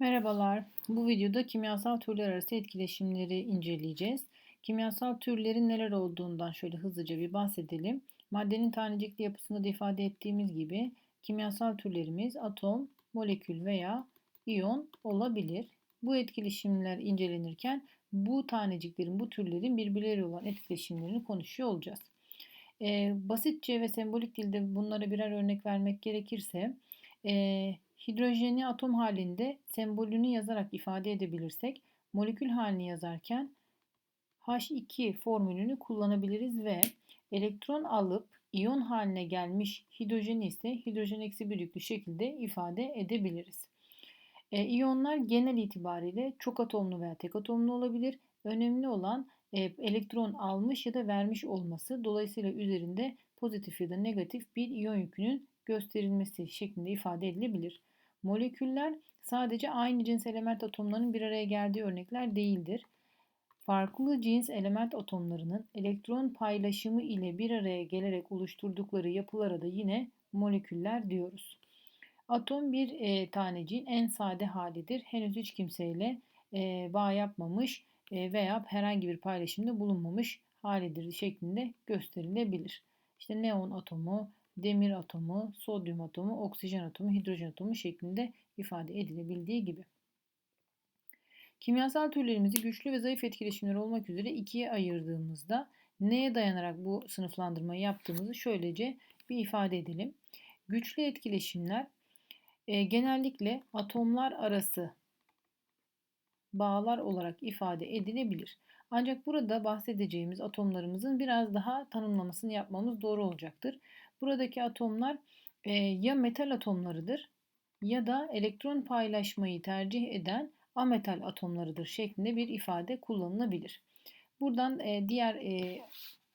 Merhabalar. Bu videoda kimyasal türler arası etkileşimleri inceleyeceğiz. Kimyasal türlerin neler olduğundan şöyle hızlıca bir bahsedelim. Maddenin tanecikli yapısında da ifade ettiğimiz gibi kimyasal türlerimiz atom, molekül veya iyon olabilir. Bu etkileşimler incelenirken bu taneciklerin, bu türlerin birbirleriyle olan etkileşimlerini konuşuyor olacağız. Ee, basitçe ve sembolik dilde bunlara birer örnek vermek gerekirse, e, Hidrojeni atom halinde sembolünü yazarak ifade edebilirsek, molekül halini yazarken H2 formülünü kullanabiliriz ve elektron alıp iyon haline gelmiş hidrojeni ise hidrojen eksi bir şekilde ifade edebiliriz. E, iyonlar genel itibariyle çok atomlu veya tek atomlu olabilir. Önemli olan e, elektron almış ya da vermiş olması. Dolayısıyla üzerinde pozitif ya da negatif bir iyon yükünün gösterilmesi şeklinde ifade edilebilir. Moleküller sadece aynı cins element atomlarının bir araya geldiği örnekler değildir. Farklı cins element atomlarının elektron paylaşımı ile bir araya gelerek oluşturdukları yapılara da yine moleküller diyoruz. Atom bir e, taneciğin en sade halidir. Henüz hiç kimseyle e, bağ yapmamış e, veya herhangi bir paylaşımda bulunmamış halidir şeklinde gösterilebilir. İşte neon atomu, demir atomu, sodyum atomu, oksijen atomu, hidrojen atomu şeklinde ifade edilebildiği gibi. Kimyasal türlerimizi güçlü ve zayıf etkileşimler olmak üzere ikiye ayırdığımızda neye dayanarak bu sınıflandırmayı yaptığımızı şöylece bir ifade edelim. Güçlü etkileşimler e, genellikle atomlar arası bağlar olarak ifade edilebilir. Ancak burada bahsedeceğimiz atomlarımızın biraz daha tanımlamasını yapmamız doğru olacaktır. Buradaki atomlar e, ya metal atomlarıdır ya da elektron paylaşmayı tercih eden ametal atomlarıdır şeklinde bir ifade kullanılabilir. Buradan e, diğer e,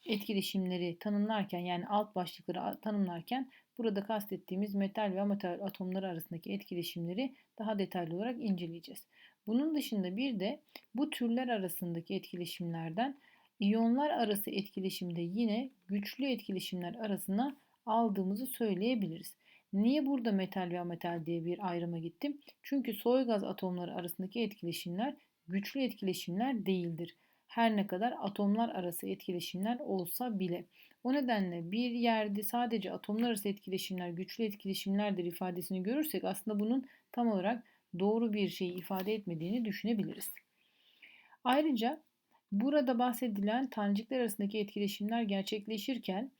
etkileşimleri tanımlarken yani alt başlıkları tanımlarken burada kastettiğimiz metal ve ametal atomları arasındaki etkileşimleri daha detaylı olarak inceleyeceğiz. Bunun dışında bir de bu türler arasındaki etkileşimlerden iyonlar arası etkileşimde yine güçlü etkileşimler arasına aldığımızı söyleyebiliriz. Niye burada metal ve ametal diye bir ayrıma gittim? Çünkü soy gaz atomları arasındaki etkileşimler güçlü etkileşimler değildir. Her ne kadar atomlar arası etkileşimler olsa bile. O nedenle bir yerde sadece atomlar arası etkileşimler güçlü etkileşimlerdir ifadesini görürsek aslında bunun tam olarak doğru bir şey ifade etmediğini düşünebiliriz. Ayrıca burada bahsedilen tanecikler arasındaki etkileşimler gerçekleşirken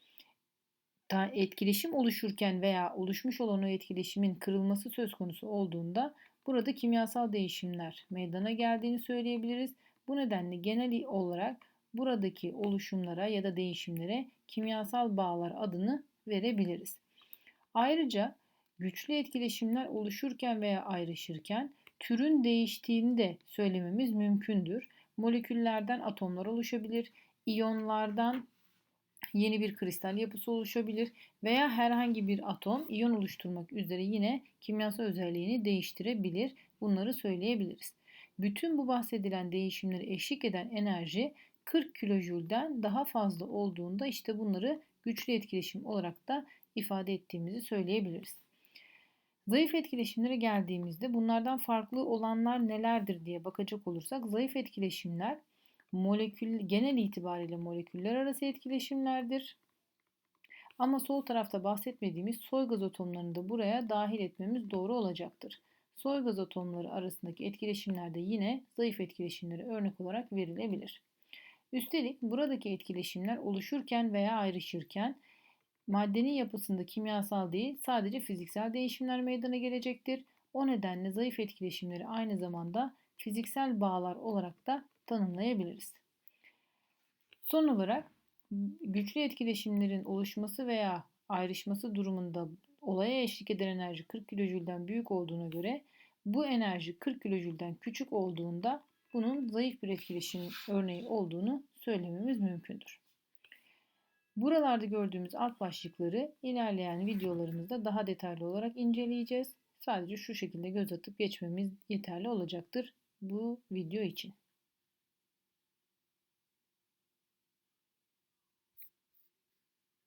etkileşim oluşurken veya oluşmuş olan o etkileşimin kırılması söz konusu olduğunda burada kimyasal değişimler meydana geldiğini söyleyebiliriz. Bu nedenle genel olarak buradaki oluşumlara ya da değişimlere kimyasal bağlar adını verebiliriz. Ayrıca güçlü etkileşimler oluşurken veya ayrışırken türün değiştiğini de söylememiz mümkündür. Moleküllerden atomlar oluşabilir, iyonlardan yeni bir kristal yapısı oluşabilir veya herhangi bir atom iyon oluşturmak üzere yine kimyasal özelliğini değiştirebilir. Bunları söyleyebiliriz. Bütün bu bahsedilen değişimleri eşlik eden enerji 40 kilojülden daha fazla olduğunda işte bunları güçlü etkileşim olarak da ifade ettiğimizi söyleyebiliriz. Zayıf etkileşimlere geldiğimizde bunlardan farklı olanlar nelerdir diye bakacak olursak zayıf etkileşimler molekül genel itibariyle moleküller arası etkileşimlerdir. Ama sol tarafta bahsetmediğimiz soy gaz atomlarını da buraya dahil etmemiz doğru olacaktır. Soy gaz atomları arasındaki etkileşimlerde yine zayıf etkileşimleri örnek olarak verilebilir. Üstelik buradaki etkileşimler oluşurken veya ayrışırken maddenin yapısında kimyasal değil sadece fiziksel değişimler meydana gelecektir. O nedenle zayıf etkileşimleri aynı zamanda fiziksel bağlar olarak da tanımlayabiliriz. Son olarak güçlü etkileşimlerin oluşması veya ayrışması durumunda olaya eşlik eden enerji 40 kilojülden büyük olduğuna göre bu enerji 40 kilojülden küçük olduğunda bunun zayıf bir etkileşim örneği olduğunu söylememiz mümkündür. Buralarda gördüğümüz alt başlıkları ilerleyen videolarımızda daha detaylı olarak inceleyeceğiz. Sadece şu şekilde göz atıp geçmemiz yeterli olacaktır bu video için.